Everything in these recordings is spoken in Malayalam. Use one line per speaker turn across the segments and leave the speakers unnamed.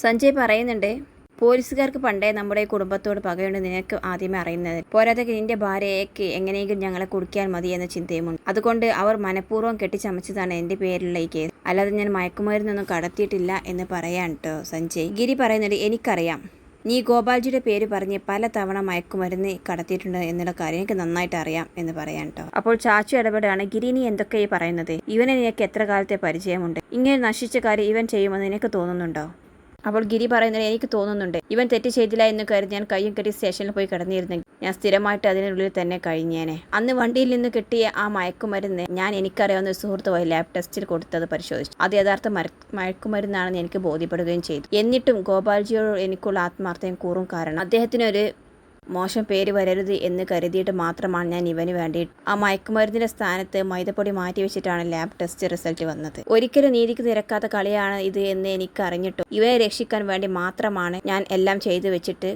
സഞ്ജയ് പറയുന്നുണ്ട് പോലീസുകാർക്ക് പണ്ടേ നമ്മുടെ കുടുംബത്തോട് പകയുണ്ട് നിനക്ക് ആദ്യമേ അറിയുന്നത്. പോരാതെ നിന്റെ ഭാര്യയ്ക്ക് എങ്ങനെയെങ്കിലും ഞങ്ങളെ കുടിക്കാൻ മതി എന്ന ചിന്തയുമുണ്ട്. അതുകൊണ്ട് അവർ മനഃപൂർവം കെട്ടിച്ചമച്ചതാണ് എന്റെ പേരിലുള്ള ഈ കേസ്. അല്ലാതെ ഞാൻ മയക്കുമരുന്നൊന്നും കടത്തിയിട്ടില്ല എന്ന് പറയാൻ കേട്ടോ സഞ്ജയ്. ഗിരി പറയുന്നുണ്ട് എനിക്കറിയാം. നീ ഗോപാൽജിയുടെ പേര് പറഞ്ഞ് പല തവണ മയക്കുമരുന്ന് കടത്തിയിട്ടുണ്ട് എന്നുള്ള കാര്യം എനിക്ക് നന്നായിട്ട് അറിയാം എന്ന് പറയാൻ കേട്ടോ അപ്പോൾ ചാച്ചു ഇടപെടാണ് ഗിരി നീ എന്തൊക്കെയായി പറയുന്നത്? ഇവനെ നിനക്ക് എത്ര കാലത്തെ പരിചയമുണ്ട്? ഇങ്ങനെ നശിച്ച കാര്യം ഇവൻ ചെയ്യുമെന്ന് നിനക്ക് തോന്നുന്നുണ്ടോ? അപ്പോൾ ഗിരി പറയുന്നത് എനിക്ക് തോന്നുന്നുണ്ട്. ഇവൻ തെറ്റ് ചെയ്തില്ല എന്ന് കരുതി ഞാൻ കയ്യും കെട്ടി സ്റ്റേഷനിൽ പോയി കിടന്നിരുന്നെങ്കിൽ ഞാൻ സ്ഥിരമായിട്ട് അതിനുള്ളിൽ തന്നെ കഴിഞ്ഞേനെ. അന്ന് വണ്ടിയിൽ നിന്ന് കിട്ടിയ ആ മയക്കുമരുന്ന് ഞാൻ എനിക്കറിയാവുന്ന ഒരു സുഹൃത്ത് പോയി ലാബ് ടെസ്റ്റിൽ കൊടുത്തത് പരിശോധിച്ചു. അത് യഥാർത്ഥ മര- മയക്കുമരുന്നാണെന്ന് എനിക്ക് ബോധ്യപ്പെടുകയും ചെയ്തു. എന്നിട്ടും ഗോപാൽജിയോട് എനിക്കുള്ള ആത്മാർത്ഥയും കൂറും കാരണം അദ്ദേഹത്തിനൊരു മോശം പേര് വരരുത് എന്ന് കരുതിയിട്ട് മാത്രമാണ് ഞാൻ ഇവന് വേണ്ടി ആ മയക്കുമരുന്നിന്റെ സ്ഥാനത്ത് മൈദപ്പൊടി മാറ്റി വെച്ചിട്ടാണ് ലാബ് ടെസ്റ്റ് റിസൾട്ട് വന്നത്. ഒരിക്കലും നീതിക്ക് നിരക്കാത്ത കളിയാണ് ഇത് എന്ന് എനിക്ക് അറിഞ്ഞിട്ടും ഇവനെ രക്ഷിക്കാൻ വേണ്ടി മാത്രമാണ് ഞാൻ എല്ലാം ചെയ്തു വെച്ചിട്ട്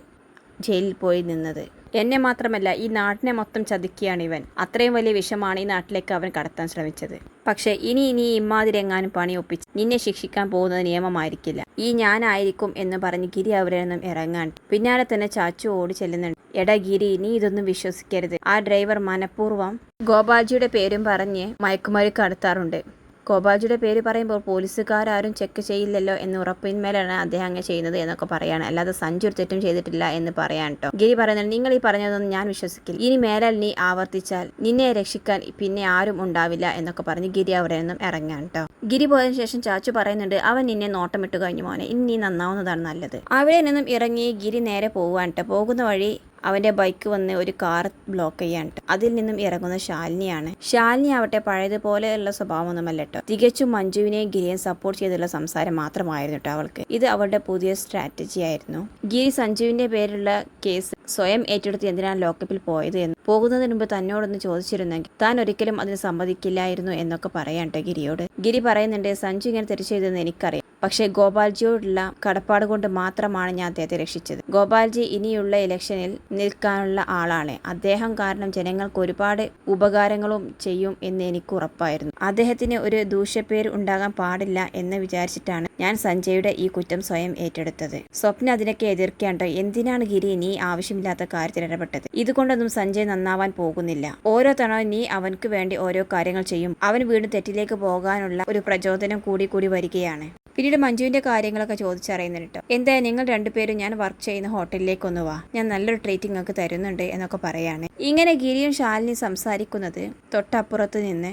ജയിലിൽ പോയി നിന്നത്. എന്നെ മാത്രമല്ല ഈ നാടിനെ മൊത്തം ചതുക്കിയാണ് ഇവൻ. അത്രയും വലിയ വിഷമാണ് ഈ നാട്ടിലേക്ക് അവൻ കടത്താൻ ശ്രമിച്ചത്. പക്ഷേ ഇനി ഇനി ഇമ്മാതിരെങ്ങാനും പണി ഒപ്പിച്ച് നിന്നെ ശിക്ഷിക്കാൻ പോകുന്നത് നിയമമായിരിക്കില്ല. ഈ ഞാനായിരിക്കും എന്ന് പറഞ്ഞ് ഗിരി അവരിൽ നിന്നും ഇറങ്ങാൻ. പിന്നാലെ തന്നെ ചാച്ചു ഓടി ചെല്ലുന്നുണ്ട്. എടാ ഗിരി നീ ഇതൊന്നും വിശ്വസിക്കരുത്. ആ ഡ്രൈവർ മനഃപൂർവം ഗോപാൽജിയുടെ പേരും പറഞ്ഞ് മയക്കുമരി കടത്താറുണ്ട്. ഗോപാൽജിയുടെ പേര് പറയുമ്പോൾ പോലീസുകാരും ചെക്ക് ചെയ്യില്ലല്ലോ എന്ന് ഉറപ്പിന്മേലാണ് അദ്ദേഹം അങ്ങനെ ചെയ്യുന്നത് എന്നൊക്കെ പറയാണ്. അല്ലാതെ സഞ്ജു ഒരു തെറ്റും ചെയ്തിട്ടില്ല എന്ന് പറയാൻ കേട്ടോ ഗിരി പറയുന്നത് നിങ്ങൾ ഈ പറഞ്ഞതൊന്നും ഞാൻ വിശ്വസിക്കില്ല. ഇനി മേലാൽ നീ ആവർത്തിച്ചാൽ നിന്നെ രക്ഷിക്കാൻ പിന്നെ ആരും ഉണ്ടാവില്ല എന്നൊക്കെ പറഞ്ഞ് ഗിരി അവിടെ നിന്നും ഇറങ്ങാൻ കേട്ടോ ഗിരി പോയതിനു ശേഷം ചാച്ചു പറയുന്നുണ്ട് അവൻ നിന്നെ നോട്ടമിട്ട് കഴിഞ്ഞു മോനെ. ഇനി നീ നന്നാവുന്നതാണ് നല്ലത്. അവിടെ നിന്നും ഇറങ്ങി ഗിരി നേരെ പോവാൻ കേട്ടോ പോകുന്ന വഴി അവന്റെ ബൈക്ക് വന്ന് ഒരു കാർ ബ്ലോക്ക് ചെയ്യാൻ അതിൽ നിന്നും ഇറങ്ങുന്ന ശാലിനിയാണ്. ശാലിനി ആവട്ടെ പഴയതുപോലെയുള്ള സ്വഭാവമൊന്നുമല്ല കേട്ടോ. തികച്ചും മഞ്ജുവിനെയും ഗിരിയെയും സപ്പോർട്ട് ചെയ്തുള്ള സംസാരം മാത്രമായിരുന്നു കേട്ടോ അവൾക്ക്. ഇത് അവളുടെ പുതിയ സ്ട്രാറ്റജി ആയിരുന്നു. ഗിരി സഞ്ജുവിന്റെ പേരിലുള്ള കേസ് സ്വയം ഏറ്റെടുത്ത് എന്തിനാണ് ലോക്കപ്പിൽ പോയത് എന്ന് പോകുന്നതിന് മുമ്പ് തന്നോടൊന്ന് ചോദിച്ചിരുന്നെങ്കിൽ താൻ ഒരിക്കലും അതിന് സമ്മതിക്കില്ലായിരുന്നു എന്നൊക്കെ പറയാൻ കേട്ടോ ഗിരിയോട്. ഗിരി പറയുന്നുണ്ട് സഞ്ജു ഇങ്ങനെ തിരിച്ചു ചെയ്തെന്ന് എനിക്കറിയാം. പക്ഷേ ഗോപാൽജിയോടുള്ള കടപ്പാട് കൊണ്ട് മാത്രമാണ് ഞാൻ അദ്ദേഹത്തെ രക്ഷിച്ചത്. ഗോപാൽജി ഇനിയുള്ള ഇലക്ഷനിൽ നിൽക്കാനുള്ള ആളാണ്. അദ്ദേഹം കാരണം ജനങ്ങൾക്ക് ഒരുപാട് ഉപകാരങ്ങളും ചെയ്യും എന്ന് എനിക്ക് ഉറപ്പായിരുന്നു. അദ്ദേഹത്തിന് ഒരു ദൂഷ്യപ്പേര് ഉണ്ടാകാൻ പാടില്ല എന്ന് വിചാരിച്ചിട്ടാണ് ഞാൻ സഞ്ജയുടെ ഈ കുറ്റം സ്വയം ഏറ്റെടുത്തത്. സ്വപ്ന അതിനൊക്കെ എതിർക്കേണ്ട എന്തിനാണ് ഗിരി നീ ആവശ്യമില്ലാത്ത കാര്യത്തിൽ ഇടപെട്ടത്? ഇതുകൊണ്ടൊന്നും സഞ്ജയ് നന്നാവാൻ പോകുന്നില്ല. ഓരോ തവണ നീ അവനക്ക് വേണ്ടി ഓരോ കാര്യങ്ങൾ ചെയ്യും. അവൻ വീണ്ടും തെറ്റിലേക്ക് പോകാനുള്ള ഒരു പ്രചോദനം കൂടി കൂടി വരികയാണ്. പിന്നീട് മഞ്ജുവിന്റെ കാര്യങ്ങളൊക്കെ ചോദിച്ചറിയുന്നുണ്ട് കേട്ടോ എന്തായാലും നിങ്ങൾ രണ്ടുപേരും ഞാൻ വർക്ക് ചെയ്യുന്ന ഹോട്ടലിലേക്ക് ഒന്ന് വാ. ഞാൻ നല്ലൊരു ട്രീറ്റിംഗ് ഒക്കെ തരുന്നുണ്ട് എന്നൊക്കെ പറയാണ്. ഇങ്ങനെ ഗിരിയും ശാലിനി സംസാരിക്കുന്നത് തൊട്ടപ്പുറത്ത് നിന്ന്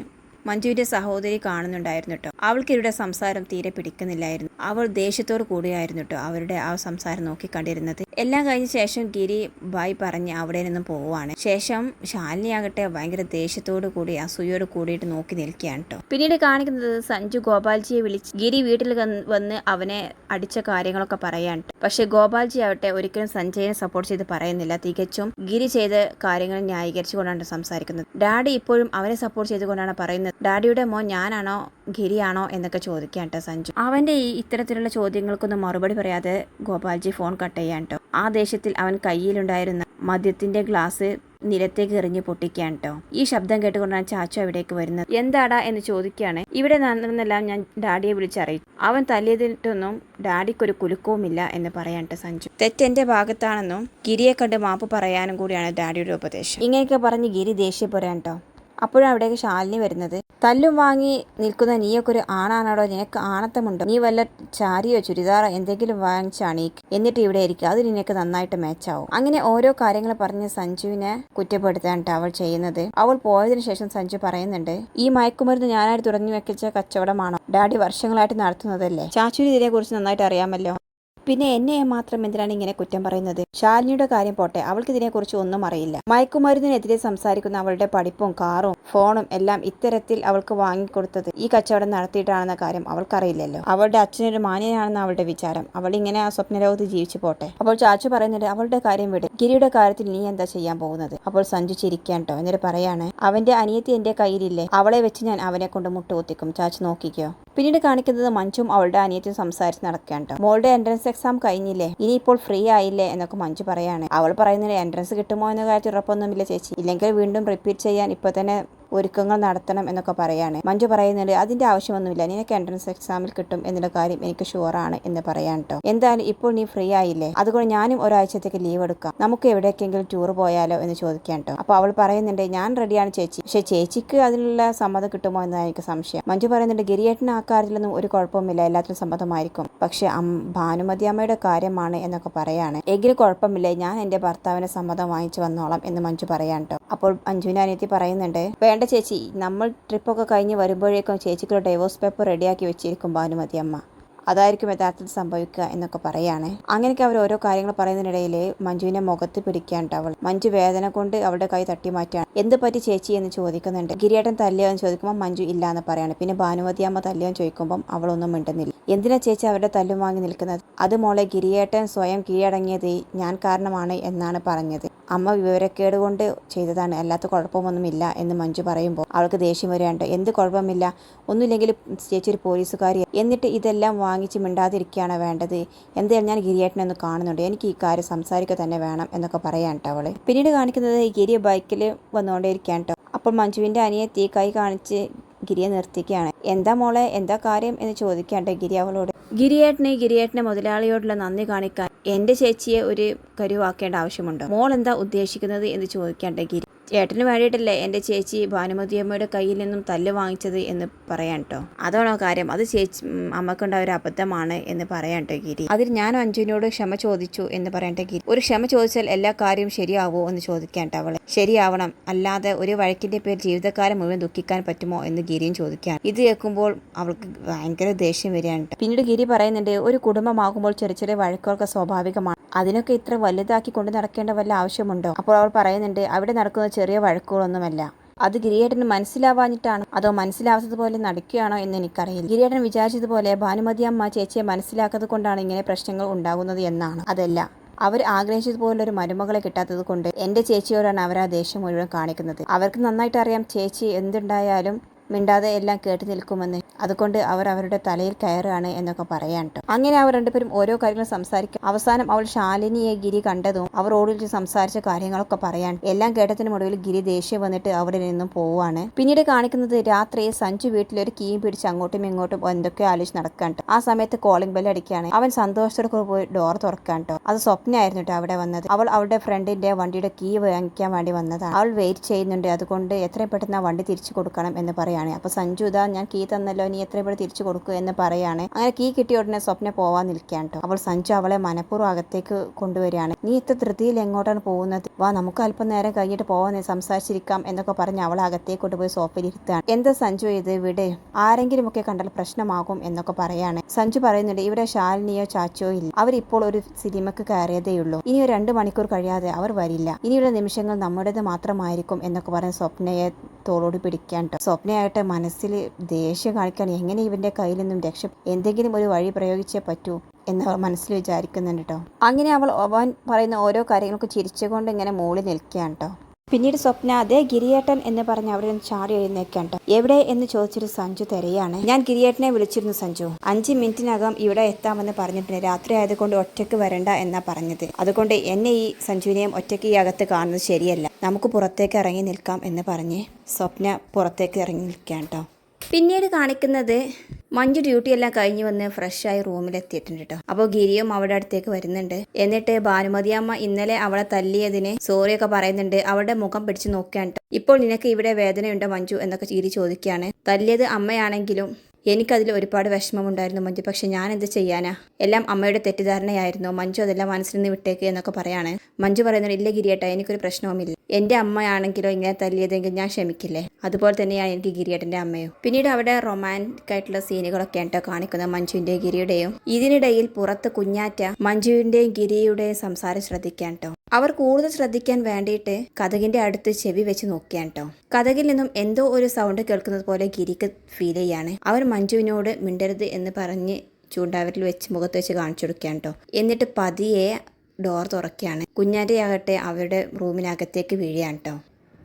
മഞ്ജുവിന്റെ സഹോദരി കാണുന്നുണ്ടായിരുന്നു കേട്ടോ. അവൾക്ക് ഇവരുടെ സംസാരം തീരെ പിടിക്കുന്നില്ലായിരുന്നു. അവൾ ദേഷ്യത്തോട് കൂടിയായിരുന്നു കേട്ടോ അവരുടെ ആ സംസാരം നോക്കി കണ്ടിരുന്നത് എല്ലാം കഴിഞ്ഞ ശേഷം ഗിരി ബായ് പറഞ്ഞ് അവിടെ നിന്നും പോവുകയാണ്. ശേഷം ശാലിനി ആകട്ടെ ഭയങ്കര ദേഷ്യത്തോട് കൂടി അസൂയോട് കൂടിയിട്ട് നോക്കി നിൽക്കുകയാണ് കേട്ടോ. പിന്നീട് കാണിക്കുന്നത് സഞ്ജു ഗോപാൽജിയെ വിളിച്ച് ഗിരി വീട്ടിൽ വന്ന് വന്ന് അവനെ അടിച്ച കാര്യങ്ങളൊക്കെ പറയാൻ പക്ഷെ ഗോപാൽജി ആവട്ടെ ഒരിക്കലും സഞ്ജയനെ സപ്പോർട്ട് ചെയ്ത് പറയുന്നില്ല. തികച്ചും ഗിരി ചെയ്ത കാര്യങ്ങൾ ന്യായീകരിച്ചുകൊണ്ടാണ് സംസാരിക്കുന്നത്. ഡാഡി ഇപ്പോഴും അവനെ സപ്പോർട്ട് ചെയ്തുകൊണ്ടാണ് പറയുന്നത്. ഡാഡിയുടെ മോൻ ഞാനാണോ ഗിരിയാണോ എന്നൊക്കെ ചോദിക്കാൻ കേട്ടോ സഞ്ജു. അവന്റെ ഈ ഇത്തരത്തിലുള്ള ചോദ്യങ്ങൾക്കൊന്നും മറുപടി പറയാതെ ഗോപാൽജി ഫോൺ കട്ട് ചെയ്യാൻ കേട്ടോ ആ ദേശത്തിൽ അവൻ കയ്യിലുണ്ടായിരുന്ന മദ്യത്തിന്റെ ഗ്ലാസ് നിരത്തേക്ക് എറിഞ്ഞ് പൊട്ടിക്കാൻ കേട്ടോ ഈ ശബ്ദം കേട്ടുകൊണ്ടാണ് ചാച്ചു അവിടേക്ക് വരുന്നത്. എന്താടാ എന്ന് ചോദിക്കുകയാണ്. ഇവിടെ നടന്നെല്ലാം ഞാൻ ഡാഡിയെ വിളിച്ചറിയിച്ചു. അവൻ തല്ലിയതിട്ടൊന്നും ഡാഡിക്കൊരു കുലുക്കവുമില്ല എന്ന് പറയാൻ കേട്ടോ സഞ്ജു. തെറ്റെന്റെ ഭാഗത്താണെന്നും ഗിരിയെ കണ്ട് മാപ്പ് പറയാനും കൂടിയാണ് ഡാഡിയുടെ ഉപദേശം. ഇങ്ങനെയൊക്കെ പറഞ്ഞ് ഗിരി ദേഷ്യപ്പെടാൻ കേട്ടോ അപ്പോഴാണ് അവിടേക്ക് ശാലിനി വരുന്നത്. തല്ലും വാങ്ങി നിൽക്കുന്ന നീയൊക്കെ ഒരു ആണാണാടോ? നിനക്ക് ആണത്തമുണ്ടോ? നീ വല്ല ചാരിയോ ചുരിദാറോ എന്തെങ്കിലും വാങ്ങിച്ച് അണീക്ക് എന്നിട്ട് ഇവിടെ ഇരിക്കുക അത് നിനക്ക് നന്നായിട്ട് മാച്ചാവും. അങ്ങനെ ഓരോ കാര്യങ്ങൾ പറഞ്ഞ് സഞ്ജുവിനെ കുറ്റപ്പെടുത്താൻ അവൾ ചെയ്യുന്നത്. അവൾ പോയതിനു ശേഷം സഞ്ജു പറയുന്നുണ്ട് ഈ മയക്കുമരുന്ന് ഞാനായിട്ട് തുടങ്ങി വെക്കിച്ച കച്ചവടമാണോ? ഡാഡി വർഷങ്ങളായിട്ട് നടത്തുന്നതല്ലേ? ചാച്ചുവിന് ഇതിനെ കുറിച്ച് നന്നായിട്ട് അറിയാമല്ലോ. പിന്നെ എന്നെ മാത്രം എന്തിനാണ് ഇങ്ങനെ കുറ്റം പറയുന്നത്? ശാലിനിയുടെ കാര്യം പോട്ടെ അവൾക്ക് ഇതിനെക്കുറിച്ച് ഒന്നും അറിയില്ല. മയക്കുമരുന്നിനെതിരെ സംസാരിക്കുന്ന അവളുടെ പഠിപ്പും കാറും ഫോണും എല്ലാം ഇത്തരത്തിൽ അവൾക്ക് വാങ്ങിക്കൊടുത്തത് ഈ കച്ചവടം നടത്തിയിട്ടാണെന്ന കാര്യം അവൾക്കറിയില്ലല്ലോ. അവളുടെ അച്ഛനൊരു മാന്യനാണെന്ന് അവളുടെ വിചാരം. അവൾ ഇങ്ങനെ ആ സ്വപ്നലോകത്ത് ജീവിച്ചു പോട്ടെ. അപ്പോൾ ചാച്ചു പറയുന്നുണ്ട് അവളുടെ കാര്യം വിട്. ഗിരിയുടെ കാര്യത്തിൽ നീ എന്താ ചെയ്യാൻ പോകുന്നത്? അപ്പോൾ സഞ്ജു ചിരിക്കാൻ കേട്ടോ എന്നിട്ട് പറയാണ് അവന്റെ അനിയത്തി എന്റെ കയ്യിലില്ലേ. അവളെ വെച്ച് ഞാൻ അവനെ കൊണ്ട് മുട്ടുകുത്തിക്കും. ചാച്ചു നോക്കിക്കോ. പിന്നീട് കാണിക്കുന്നത് മഞ്ജും അവളുടെ അനിയത്തിയും സംസാരിച്ച് നടക്കുകയാണ് മോളുടെ എൻട്രൻസ് എക്സാം കഴിഞ്ഞില്ലേ? ഇനി ഇപ്പോൾ ഫ്രീ ആയില്ലേ? എന്നൊക്കെ മഞ്ജു പറയാണ്. അവൾ പറയുന്നത് എൻട്രൻസ് കിട്ടുമോ? എന്ന കാര്യത്തിൽ ഉറപ്പൊന്നുമില്ല ചേച്ചി. ഇല്ലെങ്കിൽ വീണ്ടും റിപ്പീറ്റ് ചെയ്യാൻ ഇപ്പൊ തന്നെ ഒരുക്കങ്ങൾ നടത്തണം എന്നൊക്കെ പറയാണ്. മഞ്ജു പറയുന്നുണ്ട് അതിന്റെ ആവശ്യമൊന്നുമില്ല. നിനക്ക് എൻട്രൻസ് എക്സാമിൽ കിട്ടും എന്നുള്ള കാര്യം എനിക്ക് ഷുവറാണ് എന്ന് പറയാൻ കേട്ടോ എന്തായാലും ഇപ്പോൾ നീ ഫ്രീ ആയില്ലേ? അതുകൊണ്ട് ഞാനും ഒരാഴ്ചത്തേക്ക് ലീവ് എടുക്കാം. നമുക്ക് എവിടേക്കെങ്കിലും ടൂർ പോയാലോ എന്ന് ചോദിക്കാൻ കേട്ടോ അപ്പോൾ അവൾ പറയുന്നുണ്ട് ഞാൻ റെഡിയാണ് ചേച്ചി. പക്ഷേ ചേച്ചിക്ക് അതിനുള്ള സമ്മതം കിട്ടുമോ എന്നാണ് എനിക്ക് സംശയം. മഞ്ജു പറയുന്നുണ്ട് ഗിരിയേട്ടന് ആ കാര്യത്തിലൊന്നും ഒരു കുഴപ്പമില്ല എല്ലാത്തിനും സമ്മതമായിരിക്കും. പക്ഷെ ഭാനുമതി അമ്മയുടെ കാര്യമാണ് എന്നൊക്കെ പറയാണ്. എങ്കിലും കുഴപ്പമില്ല? ഞാൻ എന്റെ ഭർത്താവിനെ സമ്മതം വാങ്ങിച്ചു വന്നോളാം എന്ന് മഞ്ജു പറയാൻ കേട്ടോ അപ്പോൾ അഞ്ജുവിന്റെ അനിയത്തി പറയുന്നുണ്ട് വേണ്ട ചേച്ചി നമ്മൾ ട്രിപ്പൊക്കെ കഴിഞ്ഞ് വരുമ്പോഴേക്കും ചേച്ചിക്ക് ഡൈവോഴ്സ് പേപ്പർ റെഡിയാക്കി വെച്ചിരിക്കും ഭാനുമതി അമ്മ. അതായിരിക്കും യഥാർത്ഥത്തിൽ സംഭവിക്കുക എന്നൊക്കെ പറയുകയാണ് അങ്ങനെയൊക്കെ അവർ ഓരോ കാര്യങ്ങൾ പറയുന്നതിനിടയിൽ മഞ്ജുവിനെ മുഖത്ത് പിടിക്കാണ്ട് അവൾ മഞ്ജു വേദന കൊണ്ട് അവളുടെ കൈ തട്ടി മാറ്റാണ് എന്ത് പറ്റി ചേച്ചി എന്ന് ചോദിക്കുന്നുണ്ട്. ഗിരിയേട്ടൻ തല്ലിയോ എന്ന് ചോദിക്കുമ്പോൾ മഞ്ജു ഇല്ല എന്ന് പറയാണ്. പിന്നെ ഭാനുമതി അമ്മ തല്ലിയോ എന്ന് ചോദിക്കുമ്പോൾ അവളൊന്നും മിണ്ടുന്നില്ല. എന്തിനാ ചേച്ചി അവരുടെ തല്ലും വാങ്ങി നിൽക്കുന്നത്? അത് മോളെ ഗിരിയേട്ടൻ സ്വയം കീഴടങ്ങിയത് ഞാൻ കാരണമാണ് എന്നാണ് പറഞ്ഞത്. അമ്മ വിവരക്കേട് കൊണ്ട് ചെയ്തതാണ്. അല്ലാത്ത കുഴപ്പമൊന്നുമില്ല എന്ന് മഞ്ജു പറയുമ്പോൾ അവൾക്ക് ദേഷ്യം വരികയുണ്ട് എന്ത് കുഴപ്പമില്ല? ഒന്നുമില്ലെങ്കിൽ ചേച്ചി ഒരു പോലീസുകാരി. എന്നിട്ട് ഇതെല്ലാം വാങ്ങിച്ച് മിണ്ടാതിരിക്കുകയാണ് വേണ്ടത്. എന്തായാലും ഞാൻ ഗിരിയേട്ടനെ കാണുന്നുണ്ട്. എനിക്ക് ഈ കാര്യം സംസാരിക്കുക തന്നെ വേണം എന്നൊക്കെ പറയാൻ കേട്ടോ അവൾ. പിന്നീട് കാണിക്കുന്നത് ഗിരി ബൈക്കിൽ വന്നുകൊണ്ടേയിരിക്കാൻ കേട്ടോ. അപ്പോൾ മഞ്ജുവിന്റെ അനിയത്തി കൈ കാണിച്ച് ഗിരിയെ നിർത്തിക്കുകയാണ്. എന്താ മോളെ? എന്താ കാര്യം? എന്ന് ചോദിക്കാണ്ട് ഗിരി അവളോട്. ഗിരിയേട്ടനെ ഗിരിയേട്ടനെ മുതലാളിയോടുള്ള നന്ദി കാണിക്കാൻ എന്റെ ചേച്ചിയെ ഒരു കരുവാക്കേണ്ട ആവശ്യമുണ്ട്? മോൾ എന്താ ഉദ്ദേശിക്കുന്നത് എന്ന് ചോദിക്കാണ്ട് ഗിരി ചേട്ടന് വേണ്ടിയിട്ടല്ലേ എന്റെ ചേച്ചി ഭാനുമതിയമ്മയുടെ കയ്യിൽ നിന്നും തല്ല് വാങ്ങിച്ചത് എന്ന് പറയാൻ കേട്ടോ അതാണോ കാര്യം? അത് ചേച്ചി അമ്മക്കുണ്ടായ ഒരു അബദ്ധമാണ് എന്ന് പറയാൻ കേട്ടോ ഗിരി. അതിൽ ഞാൻ അഞ്ജുവിനോട് ക്ഷമ ചോദിച്ചു എന്ന് പറയട്ടെ ഗിരി. ഒരു ക്ഷമ ചോദിച്ചാൽ എല്ലാ കാര്യവും ശരിയാവോ എന്ന് ചോദിക്കാൻ കേട്ടോ അവളെ. ശരിയാവണം. അല്ലാതെ ഒരു വഴക്കിന്റെ പേര് ജീവിതകാലം മുഴുവൻ ദുഃഖിക്കാൻ പറ്റുമോ എന്ന് ഗിരിയും ചോദിക്കാൻ ഇത് കേൾക്കുമ്പോൾ അവൾക്ക് ഭയങ്കര ദേഷ്യം വരികയാണ്. പിന്നീട് ഗിരി പറയുന്നുണ്ട് ഒരു കുടുംബമാകുമ്പോൾ ചെറിയ ചെറിയ വഴക്കുകളൊക്കെ സ്വാഭാവികമാണ്. അതിനൊക്കെ ഇത്ര വലുതാക്കി കൊണ്ട് നടക്കേണ്ട വല്ല ആവശ്യമുണ്ടോ? അപ്പോൾ അവൾ പറയുന്നുണ്ട് അവിടെ നടക്കുന്ന ചെറിയ വഴക്കുകളൊന്നുമല്ല. അത് ഗിരിയേട്ടന് മനസ്സിലാവാഞ്ഞിട്ടാണ്? അതോ മനസ്സിലാവാത്തതുപോലെ നടക്കുകയാണോ എന്ന് എനിക്കറിയില്ല. ഗിരിയേട്ടൻ വിചാരിച്ചതുപോലെ ഭാനുമതി അമ്മ ചേച്ചിയെ മനസ്സിലാക്കാത്തത് കൊണ്ടാണ് ഇങ്ങനെ പ്രശ്നങ്ങൾ ഉണ്ടാകുന്നത് എന്നാണ്. അതല്ല അവർ ആഗ്രഹിച്ചതുപോലൊരു മരുമകളെ കിട്ടാത്തത് കൊണ്ട് എന്റെ ചേച്ചിയോടാണ് അവർ ആ ദേഷ്യം മുഴുവൻ കാണിക്കുന്നത്. അവർക്ക് നന്നായിട്ട് അറിയാം ചേച്ചി എന്തുണ്ടായാലും മിണ്ടാതെ എല്ലാം കേട്ട് നിൽക്കുമെന്ന്. അതുകൊണ്ട് അവർ അവരുടെ തലയിൽ കയറുകയാണ് എന്നൊക്കെ പറയാൻ കേട്ടോ. അങ്ങനെ അവർ രണ്ടുപേരും ഓരോ കാര്യങ്ങൾ സംസാരിക്കും. അവസാനം അവൾ ശാലിനിയെ ഗിരി കണ്ടതും അവർ ഓടിച്ച് സംസാരിച്ച കാര്യങ്ങളൊക്കെ പറയാൻ. എല്ലാം കേട്ടതിനും ഒടുവിൽ ഗിരി ദേഷ്യം വന്നിട്ട് അവിടെ നിന്നും പോവുകയാണ്. പിന്നീട് കാണിക്കുന്നത് രാത്രി സഞ്ജു വീട്ടിൽ ഒരു കീയും പിടിച്ച് അങ്ങോട്ടും ഇങ്ങോട്ടും എന്തൊക്കെയോ ആലോചിച്ച് നടക്കാൻ ട്ടോ ആ സമയത്ത് കോളിംഗ് ബെൽ അടിക്കുകയാണ്. അവൻ സന്തോഷത്തോടെ പോയി ഡോർ തുറക്കാൻ ട്ടോ അത് സ്വപ്നമായിരുന്നു ട്ടോ അവിടെ വന്നത്. അവൾ അവളുടെ ഫ്രണ്ടിന്റെ വണ്ടിയുടെ കീ വാങ്ങിക്കാൻ വേണ്ടി വന്നതാണ്. അവൾ വെയിറ്റ് ചെയ്യുന്നുണ്ട്. അതുകൊണ്ട് എത്രയും പെട്ടെന്ന് ആ വണ്ടി തിരിച്ചു കൊടുക്കണം എന്ന് പറയാണ് അപ്പൊ സഞ്ജു ഇതാ ഞാൻ കീ തന്നല്ലോ നീ എത്ര ഇവിടെ തിരിച്ചു കൊടുക്കുക എന്ന് പറയാണ്. അങ്ങനെ കീ കിട്ടിയ ഉടനെ സ്വപ്ന പോവാൻ നിൽക്കാൻ കേട്ടോ. അപ്പോൾ സഞ്ജു അവളെ മനഃപൂർവം അകത്തേക്ക് കൊണ്ടുവരികയാണ്. നീ ഇത്ര ധൃതിയിൽ എങ്ങോട്ടാണ് പോകുന്നത്? വാ നമുക്ക് അല്പം നേരം കഴിഞ്ഞിട്ട് പോവാൻ സംസാരിച്ചിരിക്കാം എന്നൊക്കെ പറഞ്ഞ് അവളെ അകത്തേക്ക് കൊണ്ടുപോയി സോഫയിലിരുത്താണ് എന്താ സഞ്ജു ഇത്? ഇവിടെ ആരെങ്കിലുമൊക്കെ കണ്ടാൽ പ്രശ്നമാകും എന്നൊക്കെ പറയാണ്. സഞ്ജു പറയുന്നുണ്ട് ഇവിടെ ശാലിനിയോ ചാച്ചോ ഇല്ല. അവരിപ്പോൾ ഒരു സിനിമക്ക് കയറിയതേ ഉള്ളൂ. ഇനി ഒരു രണ്ട് മണിക്കൂർ കഴിയാതെ അവർ വരില്ല. ഇനിയുള്ള നിമിഷങ്ങൾ നമ്മുടേത് മാത്രമായിരിക്കും എന്നൊക്കെ പറഞ്ഞ് സ്വപ്നയെ തോളോട് പിടിക്കാൻ ട്ടോ. സ്വപ്നയായിട്ട് മനസ്സിൽ ദേഷ്യം കാണിക്കാൻ എങ്ങനെ ഇവന്റെ കയ്യിൽ നിന്നും രക്ഷ എന്തെങ്കിലും ഒരു വഴി പ്രയോഗിച്ചേ പറ്റൂ എന്ന് അവൾ മനസ്സിൽ വിചാരിക്കുന്നുണ്ട് കേട്ടോ അങ്ങനെ അവൾ അവൻ പറയുന്ന ഓരോ കാര്യങ്ങൾക്കും ചിരിച്ചുകൊണ്ട് ഇങ്ങനെ മൂളി നിൽക്കുകയാണ് കേട്ടോ പിന്നീട് സ്വപ്ന അതേ ഗിരിയേട്ടൻ എന്ന് പറഞ്ഞ് അവിടെ നിന്ന് ചാടി എഴുന്നേക്കാൻ ട്ടോ. എവിടെ? എന്ന് ചോദിച്ചിട്ട് സഞ്ജു തിരയാണ്. ഞാൻ ഗിരിയേട്ടനെ വിളിച്ചിരുന്നു സഞ്ജു. അഞ്ച് മിനിറ്റിനകം ഇവിടെ എത്താമെന്ന് പറഞ്ഞിട്ടുണ്ട് രാത്രി ആയതുകൊണ്ട് ഒറ്റയ്ക്ക് വരണ്ട എന്നാ പറഞ്ഞത്. അതുകൊണ്ട് എന്നെ ഈ സഞ്ജുവിനെയും ഒറ്റയ്ക്ക് ഈ അകത്ത് കാണുന്നത് ശരിയല്ല. നമുക്ക് പുറത്തേക്ക് ഇറങ്ങി നിൽക്കാം എന്ന് പറഞ്ഞ് സ്വപ്ന പുറത്തേക്ക് ഇറങ്ങി നിൽക്കാൻ കേട്ടോ. പിന്നീട് കാണിക്കുന്നത് മഞ്ജു ഡ്യൂട്ടി എല്ലാം കഴിഞ്ഞ് വന്ന് ഫ്രഷായി റൂമിലെത്തിയിട്ടുണ്ട് കേട്ടോ. അപ്പോൾ ഗിരിയും അവിടെ അടുത്തേക്ക് വരുന്നുണ്ട്. എന്നിട്ട് ഭാനുമതി അമ്മ ഇന്നലെ അവളെ തല്ലിയതിന് സോറിയൊക്കെ പറയുന്നുണ്ട്. അവളുടെ മുഖം പിടിച്ച് നോക്കുകയാണ്. ഇപ്പോൾ നിനക്ക് ഇവിടെ വേദനയുണ്ടോ മഞ്ജു എന്നൊക്കെ ഗിരി ചോദിക്കുകയാണ്. തല്ലിയത് അമ്മയാണെങ്കിലും എനിക്കതിൽ ഒരുപാട് വിഷമമുണ്ടായിരുന്നു മഞ്ജു. പക്ഷെ ഞാൻ എന്ത് ചെയ്യാനാ? എല്ലാം അമ്മയുടെ തെറ്റിദ്ധാരണയായിരുന്നു. മഞ്ജു അതെല്ലാം മനസ്സിൽ നിന്ന് വിട്ടേക്ക് എന്നൊക്കെ പറയാണ്. മഞ്ജു പറയുന്നത് ഇല്ല ഗിരിയേട്ടാ എനിക്കൊരു പ്രശ്നവുമില്ല. എന്റെ അമ്മയാണെങ്കിലോ ഇങ്ങനെ തല്ലിയതെങ്കിൽ ഞാൻ ക്ഷമിക്കില്ലേ? അതുപോലെ തന്നെയാണ് എനിക്ക് ഗിരിയേട്ടന്റെ അമ്മയോ. പിന്നീട് അവിടെ റൊമാന്റിക് ആയിട്ടുള്ള സീനുകളൊക്കെ കേട്ടോ കാണിക്കുന്നത് മഞ്ജുവിന്റെയും ഗിരിയുടെയും. ഇതിനിടയിൽ പുറത്ത് കുഞ്ഞാറ്റ മഞ്ജുവിന്റെയും ഗിരിയുടെയും സംസാരം ശ്രദ്ധിക്കാൻ അവർ കൂടുതൽ ശ്രദ്ധിക്കാൻ വേണ്ടിയിട്ട് കഥകിന്റെ അടുത്ത് ചെവി വെച്ച് നോക്കിയാണ് കേട്ടോ കഥകിൽ നിന്നും എന്തോ ഒരു സൗണ്ട് കേൾക്കുന്നത് പോലെ ഗിരിക്ക് ഫീൽ ചെയ്യാണ്. അവർ മഞ്ജുവിനോട് മിണ്ടരുത് എന്ന് പറഞ്ഞ് ചൂണ്ടാവരിൽ വെച്ച് മുഖത്ത് വെച്ച് കാണിച്ചു കൊടുക്കുകയാണ് കേട്ടോ എന്നിട്ട് പതിയെ ഡോർ തുറക്കുകയാണ്. കുഞ്ഞാറ്റയാകട്ടെ അവരുടെ റൂമിനകത്തേക്ക് വീഴുകയാണ് കേട്ടോ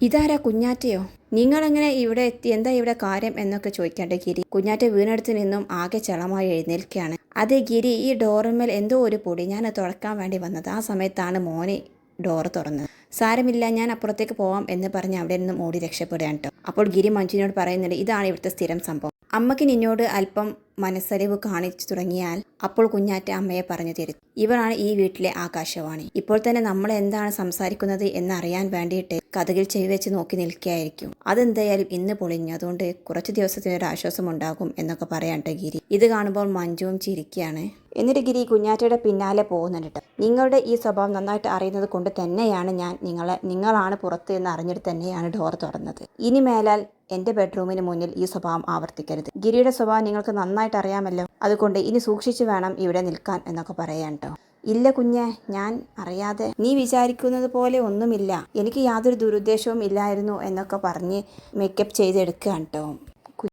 ഇതാരാ കുഞ്ഞാറ്റയോ? നിങ്ങളെങ്ങനെ ഇവിടെ എത്തി? എന്താ ഇവിടെ കാര്യം? എന്നൊക്കെ ചോദിക്കാണ്ട് ഗിരി കുഞ്ഞാറ്റ വീണെടുത്ത് നിന്നും ആകെ ചളമായി എഴുന്നേൽക്കുകയാണ്. അതെ ഗിരി ഈ ഡോറിന്മേൽ എന്തോ ഒരു പൊടി. ഞാൻ തുറക്കാൻ വേണ്ടി വന്നത്. ആ സമയത്താണ് മോനെ ഡോർ തുറന്നത്. സാരമില്ല ഞാൻ അപ്പുറത്തേക്ക് പോവാം എന്ന് പറഞ്ഞ് അവിടെ നിന്നും ഓടി രക്ഷപ്പെടുകയാണ് കേട്ടോ അപ്പോൾ ഗിരി മഞ്ജുവിനോട് പറയുന്നുണ്ട് ഇതാണ് ഇവിടുത്തെ സ്ഥിരം സംഭവം. അമ്മയ്ക്ക് നിന്നോട് അല്പം മനസ്സലിവ് കാണിച്ചു തുടങ്ങിയാൽ അപ്പോൾ കുഞ്ഞാറ്റ അമ്മയെ പറഞ്ഞു തരും ഇവരാണ് ഈ വീട്ടിലെ ആകാശവാണി. ഇപ്പോൾ തന്നെ നമ്മൾ എന്താണ് സംസാരിക്കുന്നത് എന്നറിയാൻ വേണ്ടിയിട്ട് കഥകിൽ ചെവി വെച്ച് നോക്കി നിൽക്കുകയായിരിക്കും. അതെന്തായാലും ഇന്ന് പൊളിഞ്ഞു അതുകൊണ്ട് കുറച്ച് ദിവസത്തിന് ഒരു ആശ്വാസം ഉണ്ടാകും എന്നൊക്കെ പറയാനുണ്ട് ഗിരി. ഇത് കാണുമ്പോൾ മഞ്ജുവും ചിരിക്കുകയാണ്. എന്നിട്ട് ഗിരി കുഞ്ഞാറ്റയുടെ പിന്നാലെ പോകുന്നുണ്ട് നിങ്ങളുടെ ഈ സ്വഭാവം നന്നായിട്ട് അറിയുന്നത് കൊണ്ട് തന്നെയാണ് ഞാൻ നിങ്ങളെ നിങ്ങളാണ് പുറത്ത് എന്ന് അറിഞ്ഞിട്ട് തന്നെയാണ് ഡോർ തുറന്നത്. ഇനി മേലാൽ എന്റെ ബെഡ്റൂമിന് മുന്നിൽ ഈ സ്വഭാവം ആവർത്തിക്കരുത്. ഗിരിയുടെ സ്വഭാവം നിങ്ങൾക്ക് നന്നായിട്ട് അറിയാമല്ലോ. അതുകൊണ്ട് ഇനി സൂക്ഷിച്ചു വേണം ഇവിടെ നിൽക്കാൻ എന്നൊക്കെ പറയാൻ ഇല്ല കുഞ്ഞെ ഞാൻ അറിയാതെ. നീ വിചാരിക്കുന്നത് പോലെ ഒന്നുമില്ല. എനിക്ക് യാതൊരു ദുരുദ്ദേശവും ഇല്ലായിരുന്നു എന്നൊക്കെ പറഞ്ഞ് മേക്കപ്പ് ചെയ്തെടുക്കുകയാണ് കേട്ടോ.